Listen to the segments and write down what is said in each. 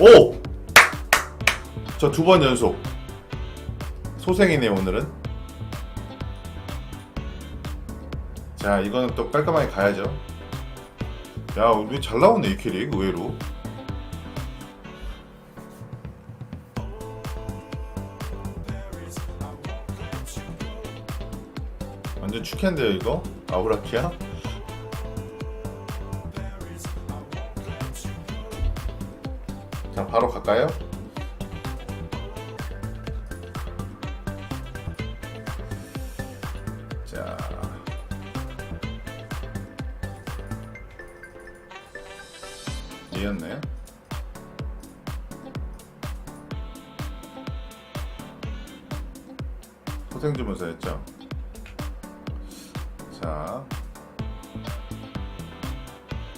오! 저 두 번 연속. 소생이네 오늘은. 자, 이거는 또 깔끔하게 가야죠. 야, 우리 잘 나오네 이 캐릭 의외로. 완전 축캔데요 이거? 아우라키야? 바로 갈까요? 자. 이었네 소생주문서였죠? 자.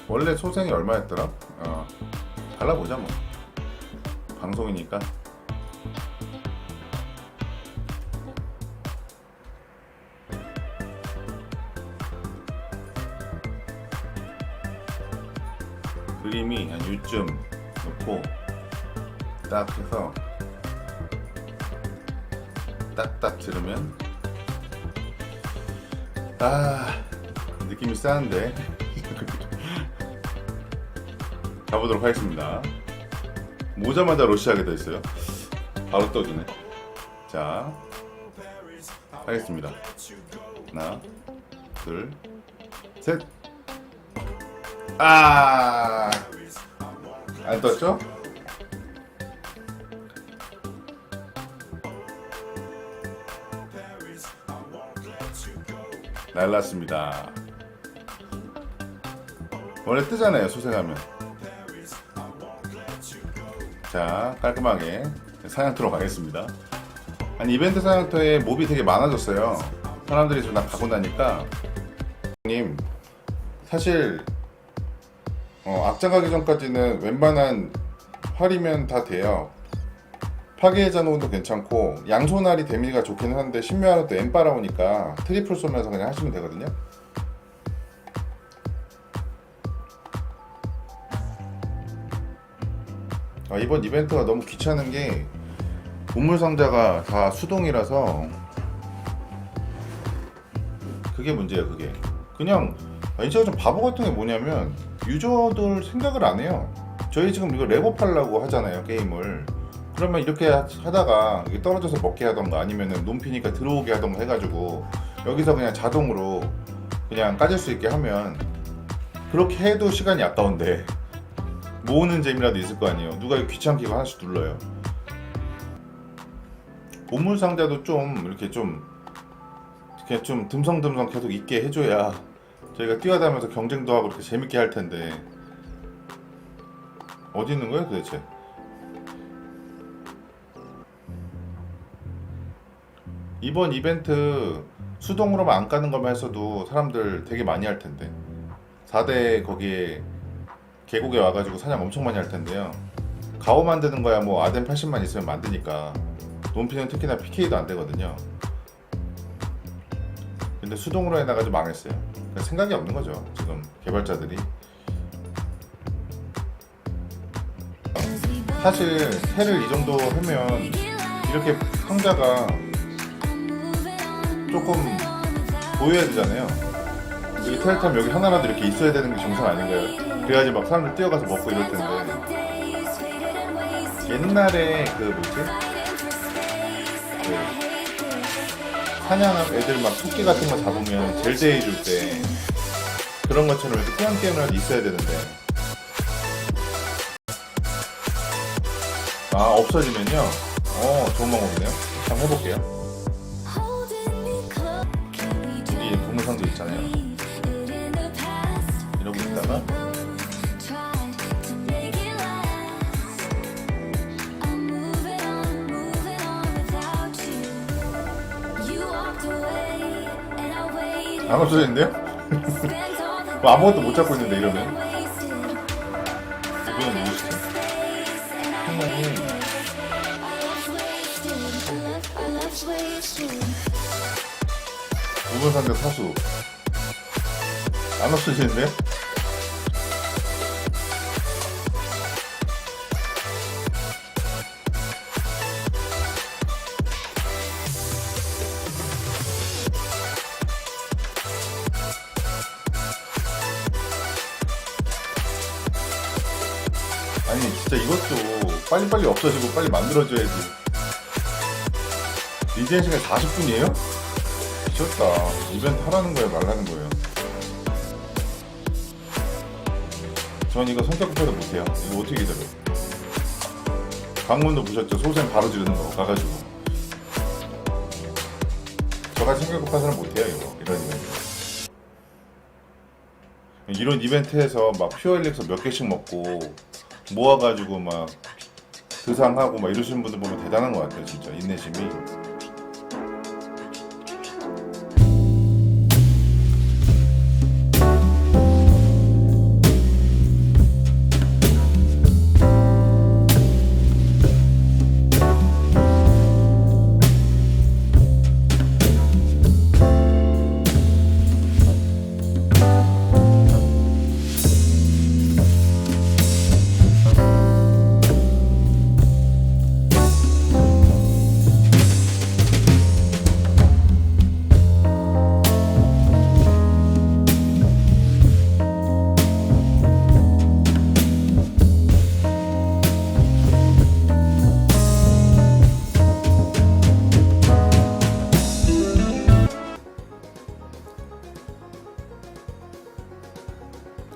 원래 소생이 얼마였더라? 어 갈라보자 뭐 방송이니까. 그림이 한 요쯤 놓고 딱 해서 딱딱 들으면 아 느낌이 싸는데 가보도록 하겠습니다 모자마자 러시아게 돼 있어요 바로 떠주네 자 하겠습니다 하나 둘 셋 아, 안 떴죠? 날랐습니다. 원래 뜨잖아요, 소생하면. 자, 깔끔하게 사냥터로 가겠습니다. 아니, 이벤트 사냥터에 몹이 되게 많아졌어요. 사람들이 좀다 가고 나니까. 님, 사실 어, 악장 가기 전까지는 웬만한 활이면 다 돼요. 파괴자 노은도 괜찮고 양손알이 데미지가 좋긴 한데 신묘하는 또 엠빠라 오니까 트리플 쏘면서 그냥 하시면 되거든요. 아, 이번 이벤트가 너무 귀찮은 게 보물 상자가 다 수동이라서 그게 문제예요. 그게 그냥 아니 제가 좀 바보 같은 게 뭐냐면 유저들 생각을 안 해요. 저희 지금 이거 레고 팔라고 하잖아요 게임을. 그러면 이렇게 하- 하다가 이게 떨어져서 먹게 하던가 아니면은 논피니까 들어오게 하던가 해가지고 여기서 그냥 자동으로 그냥 까질 수 있게 하면 그렇게 해도 시간이 아까운데 모으는 재미라도 있을 거 아니에요. 누가 귀찮게 하나씩 눌러요. 보물 상자도 좀 이렇게 좀 그냥 좀 듬성듬성 계속 있게 해줘야 저희가 뛰어다니면서 경쟁도 하고 이렇게 재밌게 할 텐데 어디 있는 거예요 도대체? 이번 이벤트 수동으로만 안 까는 것만 했어도 사람들 되게 많이 할 텐데 4대 거기에 계곡에 와가지고 사냥 엄청 많이 할 텐데요. 가오 만드는 거야 뭐 아덴 80만 있으면 만드니까 논피는 특히나 PK도 안 되거든요. 근데 수동으로 해놔가지고 망했어요. 그러니까 생각이 없는 거죠 지금 개발자들이. 사실 새를 이 정도 하면 이렇게 상자가 조금 보여야 되잖아요. 여기 테레탐 여기 하나라도 이렇게 있어야 되는 게 정상 아닌가요? 그래야지 막 사람들 뛰어가서 먹고 이럴 텐데 옛날에 그 뭐지? 그 사냥한 애들 막 토끼 같은 거 잡으면 젤제 해줄 때 그런 것처럼 이렇게 뛰어게임이라도 있어야 되는데. 아 없어지면요? 어 좋은 방법이네요. 한번 해볼게요. 여기 동물상자 있잖아요. 이러고 있다가 안 없어졌는데요? 뭐 아무것도 못 잡고 있는데 이러면 이건 누구시죠? 한마디 동물상자 사수 안 없어지는데요? 진짜 이것도 빨리빨리 없어지고 빨리 만들어줘야지. 리젠 시간 40분이에요? 미쳤다. 이벤트 하라는 거예요 말라는 거예요? 전 이거 성격 급해서 못해요. 이거 어떻게 기다려? 강문도 보셨죠? 소생 바로 지르는 거 가가지고. 저같이 성격 급한 사람 못해요 이거. 이런 이벤트. 이런 이벤트에서 막 퓨어 엘릭서 몇 개씩 먹고 모아가지고 막 드상하고 막 이러시는 분들 보면 대단한 것 같아요 진짜. 인내심이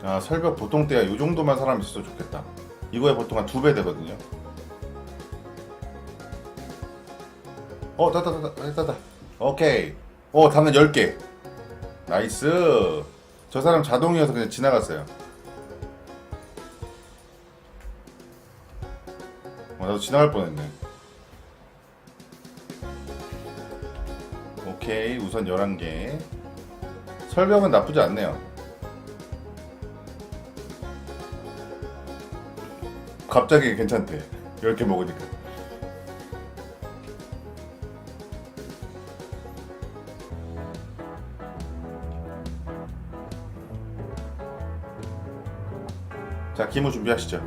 아 설벽 보통 때야 이 정도만 사람 있어도 좋겠다. 이거에 보통 한 두 배 되거든요. 어 따다 따다 오케이. 어 단은 10개. 나이스. 저 사람 자동이어서 그냥 지나갔어요. 어, 나도 지나갈 뻔했네. 오케이. 우선 11개. 설벽은 나쁘지 않네요 갑자기 괜찮대. 10개 먹으니까. 자, 기무 준비하시죠.